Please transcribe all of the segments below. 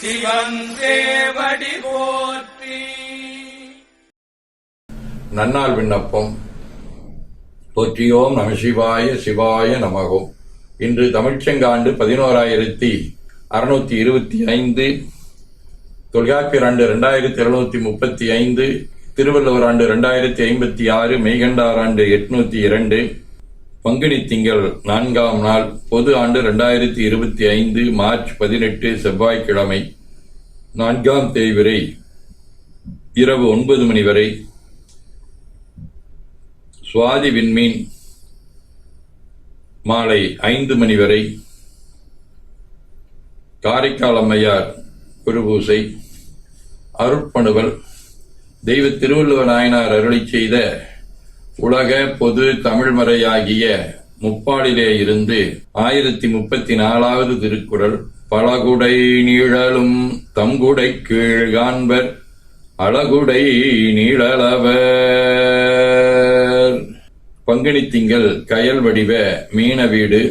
சிவன் போற்றி. நன்னால் விண்ணப்பம். போற்றியோம் நம சிவாய சிவாய நமகோம் இன்று தமிழ்ச்செங்காண்டு பதினோராயிரத்தி அறுநூத்தி இருபத்தி ஐந்து. தொல்காப்பியர் ஆண்டு ரெண்டாயிரத்தி எழுநூத்தி முப்பத்தி ஐந்து. திருவள்ளுவர் ஆண்டு ரெண்டாயிரத்தி ஐம்பத்தி ஆறு. மெய்கண்டார் ஆண்டு எட்நூத்தி இரண்டு. பங்குனி திங்கள் நான்காம் நாள் பொது ஆண்டு ரெண்டாயிரத்தி இருபத்தி ஐந்து மார்ச் பதினெட்டு செவ்வாய்க்கிழமை நான்காம் தேய்விரை இரவு ஒன்பது மணி வரை சுவாதி விண்மீன் மாலை ஐந்து மணி வரை காரைக்கால் அம்மையார் குருபூசை அருட்பணுவல் தெய்வ திருவள்ளுவ நாயனார் அருளை செய்த உலக பொது தமிழ்மறையாகிய முப்பாளிலே இருந்து ஆயிரத்தி முப்பத்தி நாலாவது திருக்குறள் பலகுடை நீழலும் தங்குடை கீழ் காண்பர் அழகுடை நீழலவர். பங்குனி திங்கள் கயல் வடிவ மீன வீடு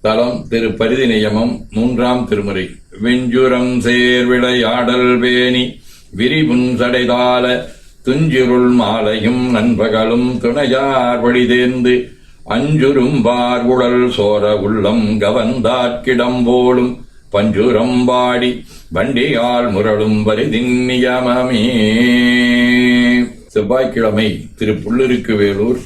தலம் திரு பரிதி நியமம் மூன்றாம் திருமுறை. வெஞ்சுரம் சேர்விளையாடல் வேணி விரிபுன் சடைதால துஞ்சிருள் மாலையும் நண்பகலும் துணையார் வழிதேர்ந்து அஞ்சுரும் பார்குழல் சோர உள்ளம் கவந்தாற்கிடம் போலும் பஞ்சுரம்பாடி வண்டியால் முரளும் பரிதின் நியமமே. செவ்வாய்க்கிழமை திரு புல்லிருக்கு வேலூர்.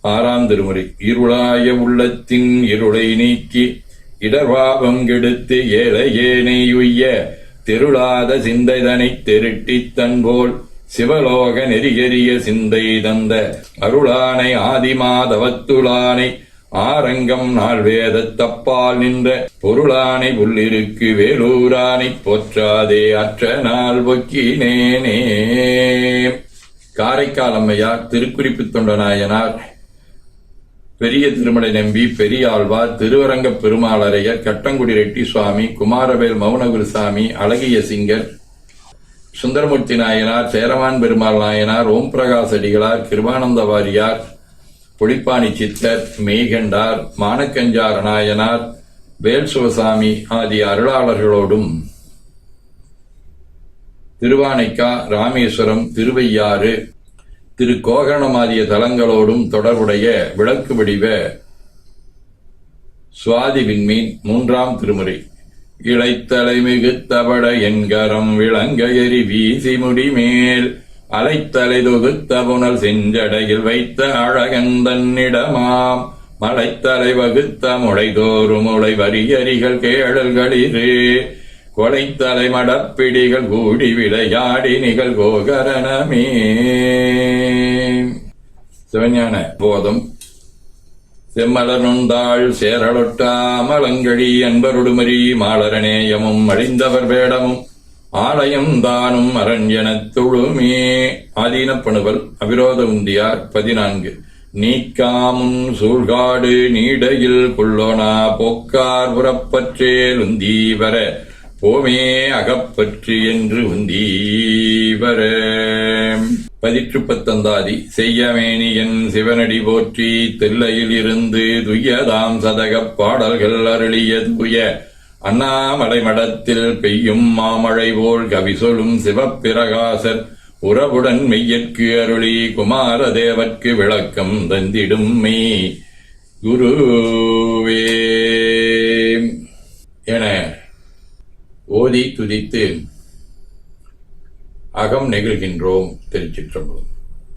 ஆறாம் திருமுறை இருளாய உள்ளத்தின் இருளை நீக்கி இடர்வாபம் கெடுத்து ஏழையேனை உய்ய திருளாத சிந்தைதனைத் திருட்டித் தன்போல் சிவலோக நெறிகெரிய சிந்தை தந்த அருளானை ஆதிமாதவத்துளானை ஆரங்கம் நாள் வேத தப்பால் நின்ற பொருளானை புல்லிருக்கு வேலூரானை போற்றாதே அற்ற நாள் பொக்கினேனே. காரைக்கால் அம்மையார் திருக்குறிப்பு தொண்டநாயனார் பெரிய திருமலை நம்பி பெரியாழ்வார் திருவரங்க பெருமாளரையர் கட்டங்குடி ரெட்டி சுவாமி குமாரவேல் மௌனகுருசாமி அழகிய சிங்கர் சுந்தரமூர்த்தி நாயனார் சேரமான் பெருமாள் நாயனார் ஓம் பிரகாஷ் அடிகளார் கிருபானந்த வாரியார் புளிப்பாணி சித்தர் மெய்கண்டார் மானக்கஞ்சார் நாயனார் வேல் சிவசாமி ஆதி அருளாளர்களோடும் திருவானைக்கா ராமேஸ்வரம் திருவையாறு திரு கோகர்ணமாதிய தலங்களோடும் தொடர்புடைய விளக்கு வடிவ சுவாதி விண்மீன் மூன்றாம் திருமுறை. இளைத்தலை மிகுத்தபட என்கரம் விளங்க எரி வீசி முடிமேல். அலைத்தலை தொகுத்த புனல் செஞ்சடையில் வைத்த அழகந்தன்னிடமாம் மலைத்தலை வகுத்த முளைதோறும் முளை வரியறிகள் கேழல்களிரு கொலைத்தலை மடப்பிடிகள் கூடி விளையாடி நிகழ்கோகரணமே. சிவஞான போதும் செம்மலர் நுந்தாள் சேரலொட்டாமலங்கழி அன்பருடுமரி மாலரநேயமும் அழிந்தவர் வேடமும் ஆலயம் தானும் அரண்யனத் தொழுமே. ஆதீனப்பணுவல் அவிரோத உந்தியார் பதினான்கு. நீக்காமுன் சூழ்காடு நீடையில் கொள்ளோனா போக்கார் புறப்பற்றேல் உந்தீவர போமே அகப்பற்று என்று உந்தீவர. பதிற்று பத்தந்தாதி செய்யமேனி என் சிவனடி போற்றி தில்லையில் இருந்து துய்யதாம் சதகப் பாடல்கள் அருளிய துய அண்ணாமலை மடத்தில் பெய்யும் மாமழை போல் கவி சொல்லும் சிவப்பிரகாசர் உறவுடன் மெய்யற்கு அருளி குமாரதேவர்க்கு விளக்கம் தந்திடும் மே குருவே. என ஓதி துதித்து அகம் நெகிழ்கின்றோம் திருச்சிற்றம்பலம்.